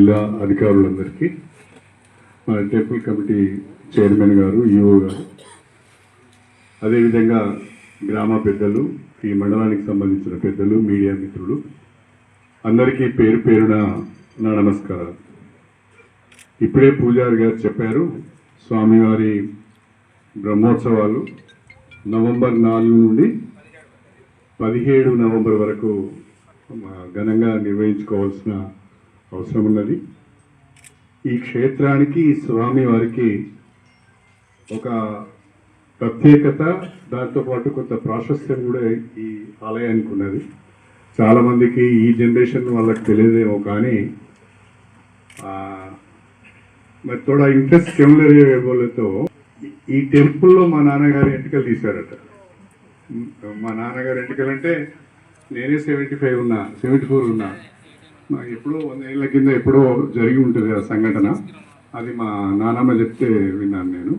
జిల్లా అధికారులందరికీ మన టెంపుల్ కమిటీ చైర్మన్ గారు ఈఓ గారు. అదేవిధంగా గ్రామ పెద్దలు ఈ మండలానికి సంబంధించిన పెద్దలు మీడియా మిత్రులు అందరికీ పేరు పేరున నా నమస్కారాలు. ఇప్పుడే పూజారి గారు చెప్పారు స్వామివారి బ్రహ్మోత్సవాలు నవంబర్ నాలుగు నుండి పదిహేడు నవంబర్ వరకు ఘనంగా నిర్వహించుకోవాల్సిన అవసరం ఉన్నది ఈ క్షేత్రానికి ఈ స్వామి వారికి ఒక ప్రత్యేకత దాంతోపాటు కొంత ప్రాశస్త్యం కూడా ఈ ఆలయానికి ఉన్నది. చాలామందికి ఈ జనరేషన్ వాళ్ళకి తెలియదేమో కానీ మరి తోడా ఇంట్రెస్ట్ కెమెలతో ఈ టెంపుల్లో మా నాన్నగారు ఎంటికలు తీశారట. మా నాన్నగారు ఎంటికలు అంటే నేనే సెవెంటీ ఫైవ్ ఉన్నా సెవెంటీ ఫోర్ ఉన్నా. మా ఎప్పుడో వంద ఏళ్ళ కింద ఎప్పుడో జరిగి ఉంటుంది ఆ సంఘటన. అది మా నానమ్మ చెప్తే విన్నాను నేను.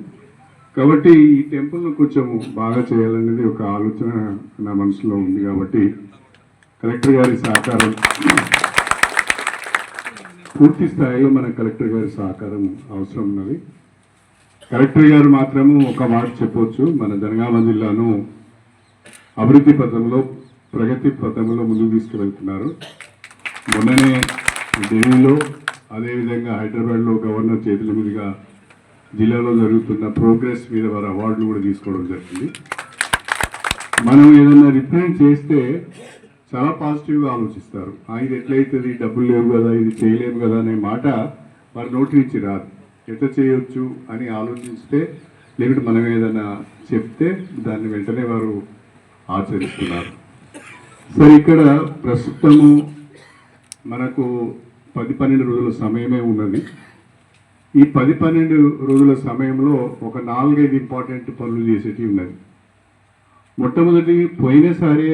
కాబట్టి ఈ టెంపుల్ను కొంచెం బాగా చేయాలనేది ఒక ఆలోచన నా మనసులో ఉంది కాబట్టి కలెక్టర్ గారి సహకారం పూర్తి స్థాయిలో మన కలెక్టర్ గారి సహకారం అవసరం ఉన్నది. కలెక్టర్ గారు మాత్రము ఒక మాట చెప్పవచ్చు మన జనగామ జిల్లాను అభివృద్ధి పథంలో ప్రగతి పథంలో ముందుకు తీసుకువెళ్తున్నారు. మొన్ననే ఢిల్లీలో అదేవిధంగా హైదరాబాద్లో గవర్నర్ చేతుల మీదుగా జిల్లాలో జరుగుతున్న ప్రోగ్రెస్ మీద వారి అవార్డులు కూడా తీసుకోవడం జరిగింది. మనం ఏదైనా రిప్రజెంట్ చేస్తే చాలా పాజిటివ్గా ఆలోచిస్తారు. ఇది ఎట్లయితుంది? డబ్బులు లేవు కదా ఇది చేయలేము కదా అనే మాట వారి నోటి నుంచి రాదు. ఎట్లా చేయొచ్చు అని ఆలోచిస్తే లేకుంటే మనం ఏదైనా చెప్తే దాన్ని వెంటనే వారు ఆచరిస్తున్నారు. సరే ఇక్కడ ప్రస్తుతము మనకు పది పన్నెండు రోజుల సమయమే ఉన్నది. ఈ పది పన్నెండు రోజుల సమయంలో ఒక నాలుగైదు ఇంపార్టెంట్ పనులు చేసేటివి ఉన్నది. మొట్టమొదటి పోయినసారే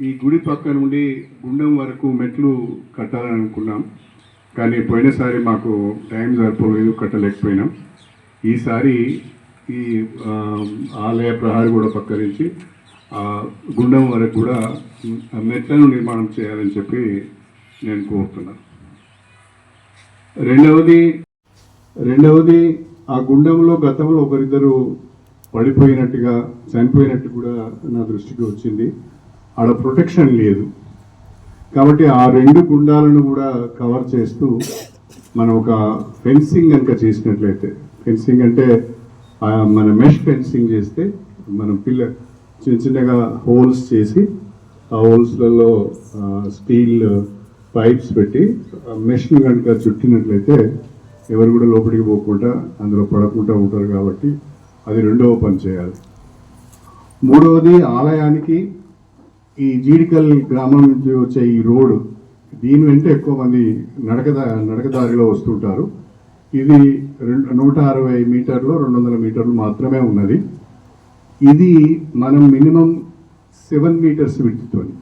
ఈ గుడి పక్క నుండి గుండం వరకు మెట్లు కట్టాలని అనుకున్నాం. కానీ పోయినసారి మాకు టైం సరిపోలేదు కట్టలేకపోయినాం. ఈసారి ఈ ఆలయ ప్రహారీ కూడా పక్క నుంచి గుండెం గుండం వరకు కూడా మెట్లను నిర్మాణం చేయాలని చెప్పి నేను కోరుతున్నాను రెండవది రెండవది ఆ గుండంలో గతంలో ఒకరిద్దరు పడిపోయినట్టుగా చనిపోయినట్టు కూడా నా దృష్టికి వచ్చింది. ఆడ ప్రొటెక్షన్ లేదు. కాబట్టి ఆ రెండు గుండాలను కూడా కవర్ చేస్తూ మనం ఒక ఫెన్సింగ్ కనుక చేసినట్లయితే ఫెన్సింగ్ అంటే మన మెష్ ఫెన్సింగ్ చేస్తే మనం పిల్ల చిన్న చిన్నగా హోల్స్ చేసి ఆ హోల్స్లలో స్టీల్ పైప్స్ పెట్టి మెషిన్ కనుక చుట్టినట్లయితే ఎవరు కూడా లోపలికి పోకుండా అందులో పడకుండా ఉంటారు కాబట్టి అది రెండవ పని చేయాలి. మూడవది ఆలయానికి ఈ జీడికల్ గ్రామం నుంచి వచ్చే ఈ రోడ్డు దీని వెంట ఎక్కువ మంది నడకదా నడకదారిలో వస్తుంటారు. ఇది రెండు నూట అరవై మీటర్లు రెండు వందల మీటర్లు మాత్రమే ఉన్నది. ఇది మనం మినిమం సెవెన్ మీటర్స్ విడుతుంది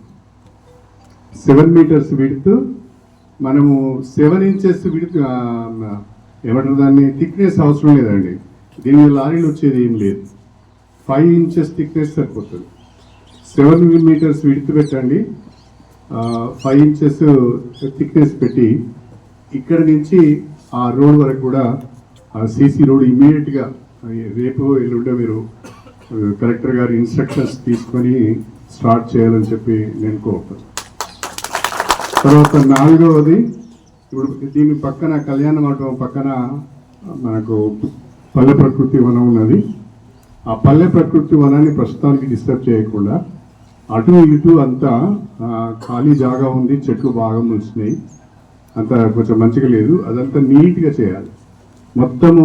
సెవెన్ మీటర్స్ విడుతూ. మనము సెవెన్ ఇంచెస్ విడుతు ఏమంటారు దాన్ని థిక్నెస్ అవసరం లేదండి. దీని మీద లారీలు వచ్చేది ఏం లేదు. ఫైవ్ ఇంచెస్ థిక్నెస్ సరిపోతుంది. సెవెన్ మీటర్స్ విడుతు పెట్టండి. ఫైవ్ ఇంచెస్ థిక్నెస్ పెట్టి ఇక్కడ నుంచి ఆ రోడ్ వరకు కూడా ఆ సీసీ రోడ్ ఇమీడియట్గా రేపు ఎల్లుండే మీరు కలెక్టర్ గారి ఇన్స్ట్రక్షన్స్ తీసుకొని స్టార్ట్ చేయాలని చెప్పి నేను కోరుతాను తర్వాత నాలుగవది ఇప్పుడు దీని పక్కన కళ్యాణ మండపం పక్కన మనకు పల్లె ప్రకృతి వనం ఉన్నది. ఆ పల్లె ప్రకృతి వనాన్ని ప్రస్తుతానికి డిస్టర్బ్ చేయకుండా అటు ఇటు అంతా ఖాళీ జాగా ఉంది చెట్లు బాగా ములిసినాయి అంత కొంచెం మంచిగా లేదు. అదంతా నీట్గా చేయాలి. మొత్తము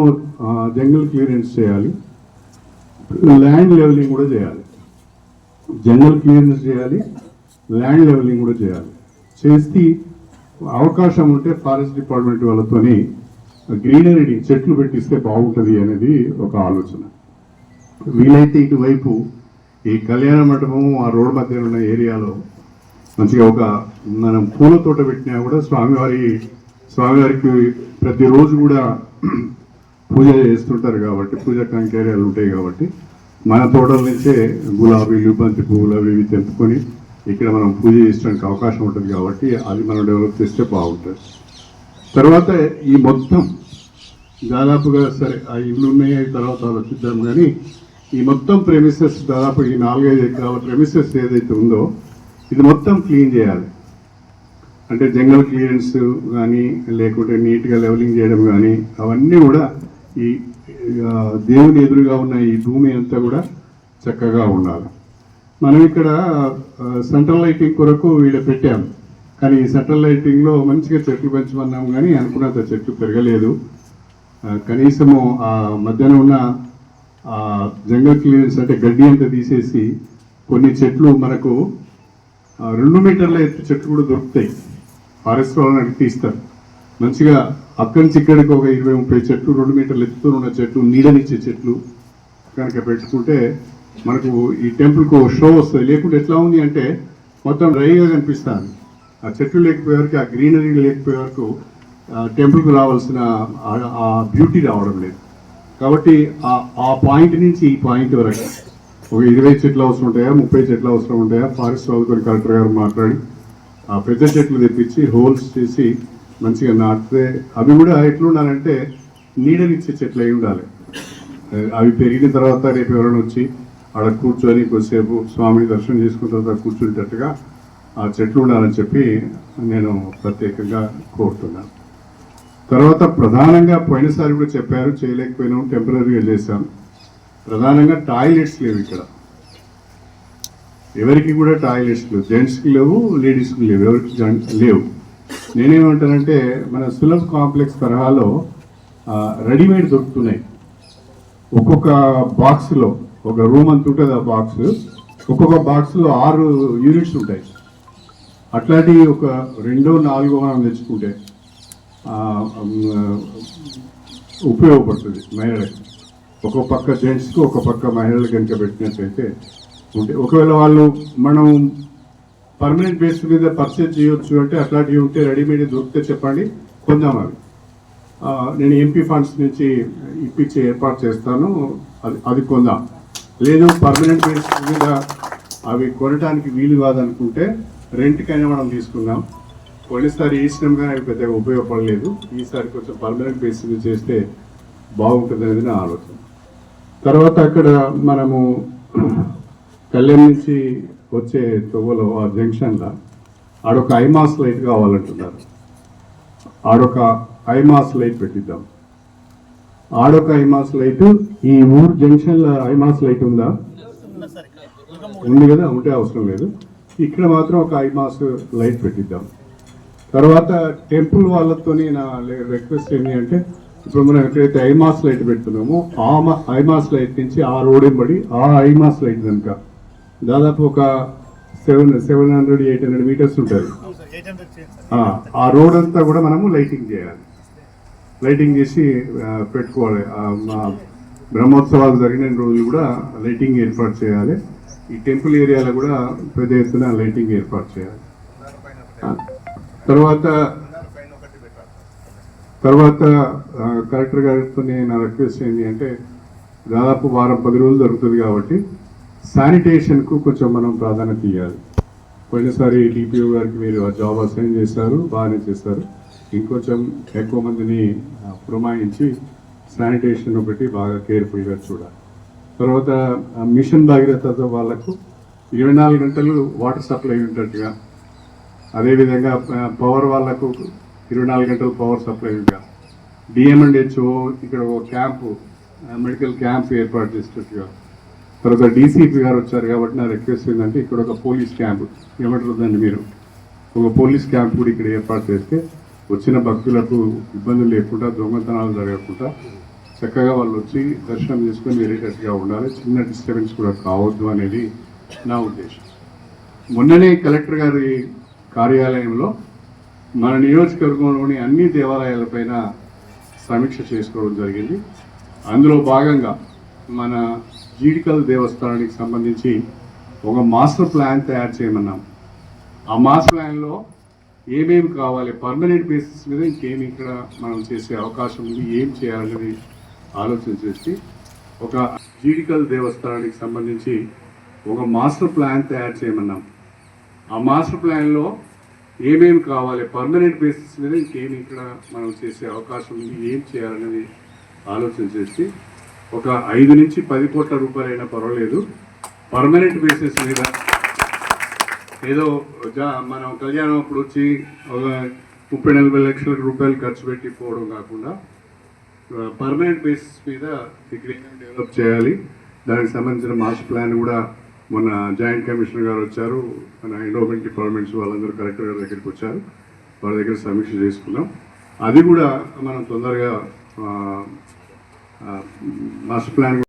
జంగల్ క్లియరెన్స్ చేయాలి. ల్యాండ్ లెవెలింగ్ కూడా చేయాలి. జంగల్ క్లియరెన్స్ చేయాలి. ల్యాండ్ లెవెలింగ్ కూడా చేయాలి. చేసి అవకాశం ఉంటే ఫారెస్ట్ డిపార్ట్మెంట్ వాళ్ళతోని గ్రీనరీని చెట్లు పెట్టిస్తే బాగుంటుంది అనేది ఒక ఆలోచన. వీలైతే ఇటువైపు ఈ కళ్యాణ మండపము ఆ రోడ్ మధ్య ఉన్న ఏరియాలో మంచిగా ఒక మనం పూల తోట పెట్టినా కూడా స్వామివారి స్వామివారికి ప్రతిరోజు కూడా పూజ చేస్తుంటారు కాబట్టి పూజ కంకేరియాలు ఉంటాయి కాబట్టి మన తోటల నుంచే గులాబీలు బంతి పువ్వులు అవి ఇవి తెంపుకొని ఇక్కడ మనం పూజ చేసడానికి అవకాశం ఉంటుంది కాబట్టి అది మనం డెవలప్ చేస్తే బాగుంటుంది. తర్వాత ఈ మొత్తం దాదాపుగా సరే ఆ ఇల్లు ఉన్నాయి తర్వాత ఆలోచిద్దాం కానీ ఈ మొత్తం ప్రెమిసెస్ దాదాపు ఈ నాలుగైదు ఎకరాల ప్రెమిసెస్ ఏదైతే ఉందో ఇది మొత్తం క్లీన్ చేయాలి. అంటే జంగల్ క్లియరెన్స్ కానీ లేకుంటే నీట్గా లెవలింగ్ చేయడం కానీ అవన్నీ కూడా ఈ దేవుని ఎదురుగా ఉన్న ఈ భూమి అంతా కూడా చక్కగా ఉండాలి. మనం ఇక్కడ సెంట్రల్ లైటింగ్ కొరకు వీడ పెట్టాం. కానీ ఈ సెంట్రల్ లైటింగ్లో మంచిగా చెట్లు పెంచమన్నాం కానీ అనుకున్నంత చెట్లు పెరగలేదు. కనీసము ఆ మధ్యన ఉన్న ఆ జంగల్ క్లియరెన్స్ అంటే గడ్డి అంతా తీసేసి కొన్ని చెట్లు మనకు రెండు మీటర్ల ఎత్తు చెట్లు కూడా దొరుకుతాయి. ఫారెస్ట్ వాళ్ళని అడిగి తీస్తారు మంచిగా అక్కడి నుంచి ఇక్కడికి ఒక ఇరవై ముప్పై చెట్లు రెండు మీటర్ల ఎత్తుతో ఉన్న చెట్లు నీడనిచ్చే చెట్లు కనుక పెట్టుకుంటే మనకు ఈ టెంపుల్కు షో వస్తుంది. లేకుంటే ఎట్లా ఉంది అంటే మొత్తం డ్రైగా కనిపిస్తుంది. ఆ చెట్లు లేకపోయే వరకు ఆ గ్రీనరీ లేకపోయే వరకు ఆ టెంపుల్కు రావాల్సిన ఆ- ఆ బ్యూటీ రావడం లేదు. కాబట్టి ఆ ఆ పాయింట్ నుంచి ఈ పాయింట్ వరకు. ఒక ఇరవై చెట్లు అవసరం ఉంటాయా? ముప్పై చెట్లు అవసరం ఉంటాయా? ఫారెస్ట్ వాళ్ళతో కలెక్టర్ గారు మాట్లాడి ఆ పెద్ద చెట్లు తెప్పించి హోల్స్ చేసి మంచిగా నాటితే అవి కూడా ఎట్లుండాలంటే నీడనిచ్చే చెట్లు అయి ఉండాలి. అవి పెరిగిన తర్వాత రేపు ఎవరైనా వచ్చి ఆడ కూర్చొని కొద్దిసేపు స్వామిని దర్శనం చేసుకున్న తర్వాత కూర్చునేటట్టుగా ఆ చెట్లు ఉండాలని చెప్పి నేను ప్రత్యేకంగా కోరుతున్నాను. తర్వాత ప్రధానంగా పోయినసారి కూడా చెప్పారు చేయలేకపోయినాం టెంపరీగా చేశాం. ప్రధానంగా టాయిలెట్స్ లేవు ఇక్కడ. ఎవరికి కూడా టాయిలెట్స్ లేవు. జెంట్స్కి లేవు లేడీస్కి లేవు. ఎవరికి లేవు. నేనేమంటానంటే మన సులభ్ కాంప్లెక్స్ తరహాలో రెడీమేడ్ దొరుకుతున్నాయి. ఒక్కొక్క బాక్స్లో ఒక రూమ్ అంత ఉంటుంది ఆ బాక్స్ ఒక్కొక్క బాక్స్లో ఆరు యూనిట్స్ ఉంటాయి. అట్లాంటి ఒక రెండో నాలుగో మనం తెచ్చుకుంటే ఉపయోగపడుతుంది మహిళలకు. ఒక పక్క జెంట్స్కి ఒక పక్క మహిళలు కనుక పెట్టినట్లయితే ఉంటే ఒకవేళ వాళ్ళు మనం పర్మనెంట్ బేస్ మీద పర్చేజ్ చేయొచ్చు అంటే అట్లాంటివి ఉంటే రెడీమేడ్ దొరికితే చెప్పండి కొందాం అవి. నేను ఎంపీ ఫండ్స్ నుంచి ఇప్పించి ఏర్పాటు చేస్తాను అది అది కొందాం. లేదు పర్మనెంట్ బేసిస్ మీద అవి కొనడానికి వీలు కాదనుకుంటే రెంట్కైనా మనం తీసుకుందాం. పోయినసారి వేసినాం కానీ అవి పెద్దగా ఉపయోగపడలేదు. ఈసారి కొంచెం పర్మనెంట్ బేస్ మీద చేస్తే బాగుంటుంది అనేది నా ఆలోచన. తర్వాత అక్కడ మనము కళ్యాణ్ నుంచి వచ్చే తొవ్వలో ఆ జంక్షన్లో ఆడొక ఐమాస్ లైట్ కావాలంటున్నారు. ఆడొక ఐమాస్ లైట్ పెట్టిద్దాం. ఆడొక ఐమాస్ లైట్ ఈ ఊరు జంక్షన్లో ఐమాస్ లైట్ ఉందా? ఉంది కదా ఉంటే అవసరం లేదు. ఇక్కడ మాత్రం ఒక ఐమాస్ లైట్ పెట్టిద్దాం. తర్వాత టెంపుల్ వాళ్ళతోని నా రిక్వెస్ట్ ఏంటి అంటే ఇప్పుడు మనం ఎక్కడైతే ఐమాస్ లైట్ పెడుతున్నామో ఆ ఐమాస్ లైట్ నుంచి ఆ రోడ్ ఎంబడి ఆ ఐమాస్ లైట్ కనుక దాదాపు ఒక seven seven hundred eight hundred metres ఉంటుంది. ఆ రోడ్ అంతా కూడా మనము లైటింగ్ చేయాలి. లైటింగ్ చేసి పెట్టుకోవాలి. మా బ్రహ్మోత్సవాలు జరిగిన రోజులు కూడా లైటింగ్ ఏర్పాటు చేయాలి. ఈ టెంపుల్ ఏరియాలో కూడా పెద్ద ఎత్తున లైటింగ్ ఏర్పాటు చేయాలి. తర్వాత తర్వాత కలెక్టర్ గారితో నా రిక్వెస్ట్ ఏంటి అంటే దాదాపు వారం పది రోజులు జరుగుతుంది కాబట్టి శానిటేషన్కు కొంచెం మనం ప్రాధాన్యత ఇవ్వాలి పోయినసారి డిపిఓ గారికి మీరు ఆ జాబ్ అసైన్ చేశారు బాగానే చేశారు. ఇంకొంచెం ఎక్కువ మందిని పురమాయించి శానిటేషన్ ఒకటి బాగా కేర్ఫుల్గా చూడాలి. తర్వాత ఆ, మిషన్ భాగీరథతో వాళ్ళకు ఇరవై నాలుగు గంటలు వాటర్ సప్లై ఉండేట్టుగా. అదేవిధంగా పవర్ వాళ్ళకు ఇరవై నాలుగు గంటలు పవర్ సప్లై ఉంటా డిఎంఎండ్హెచ్ఓ ఇక్కడ ఒక క్యాంపు మెడికల్ క్యాంప్ ఏర్పాటు చేసినట్టుగా తర్వాత డీసీపీ గారు వచ్చారు కాబట్టి నా రిక్వెస్ట్ ఏంటంటే ఇక్కడ ఒక పోలీస్ క్యాంప్ ఏమంటారు దాన్ని మీరు? ఒక పోలీస్ క్యాంప్ కూడా ఇక్కడ ఏర్పాటు చేస్తే వచ్చిన భక్తులకు ఇబ్బందులు లేకుండా దొంగతనాలు జరగకుండా చక్కగా వాళ్ళు వచ్చి దర్శనం చేసుకొని వెళ్ళేటట్టుగా ఉండాలి. చిన్న డిస్టర్బెన్స్ కూడా కావద్దు అనేది నా ఉద్దేశం. మొన్ననే కలెక్టర్ గారి కార్యాలయంలో మన నియోజకవర్గంలోని అన్ని దేవాలయాలపైన సమీక్ష చేసుకోవడం జరిగింది. అందులో భాగంగా మన జీడికల్ దేవస్థానానికి సంబంధించి ఒక మాస్టర్ ప్లాన్ తయారు చేయమన్నాం. ఆ మాస్టర్ ప్లాన్లో ఏమేమి కావాలి? పర్మనెంట్ బేసిస్ మీద ఇంకేమి ఇక్కడ మనం చేసే అవకాశం ఉంది? ఏం చేయాలనేది ఆలోచన చేసి ఒక జీడికల్ దేవస్థానానికి సంబంధించి ఒక మాస్టర్ ప్లాన్ తయారు చేయమన్నాం. ఆ మాస్టర్ ప్లాన్లో ఏమేమి కావాలి? పర్మనెంట్ బేసిస్ మీద ఇంకేమి ఇక్కడ మనం చేసే అవకాశం ఉంది? ఏం చేయాలనేది ఆలోచన చేసి ఒక ఐదు నుంచి పది కోట్ల రూపాయలైనా పర్వాలేదు. పర్మనెంట్ బేసిస్ మీద ఏదో జా- మనం కళ్యాణం అప్పుడు వచ్చి ఒక ముప్పై నలభై లక్షల రూపాయలు ఖర్చు పెట్టి పోవడం కాకుండా పర్మనెంట్ బేసిస్ మీద ఇక్కడ డెవలప్ చేయాలి. దానికి సంబంధించిన మాస్టర్ ప్లాన్ కూడా మొన్న జాయింట్ కమిషనర్ గారు వచ్చారు. మన ఎండోమెంట్ డిపార్ట్మెంట్స్ వాళ్ళందరూ కలెక్టర్ గారి దగ్గరికి వచ్చారు. వాళ్ళ దగ్గర సమీక్ష చేసుకున్నాం. అది కూడా మనం తొందరగా మాస్టర్ ప్లాన్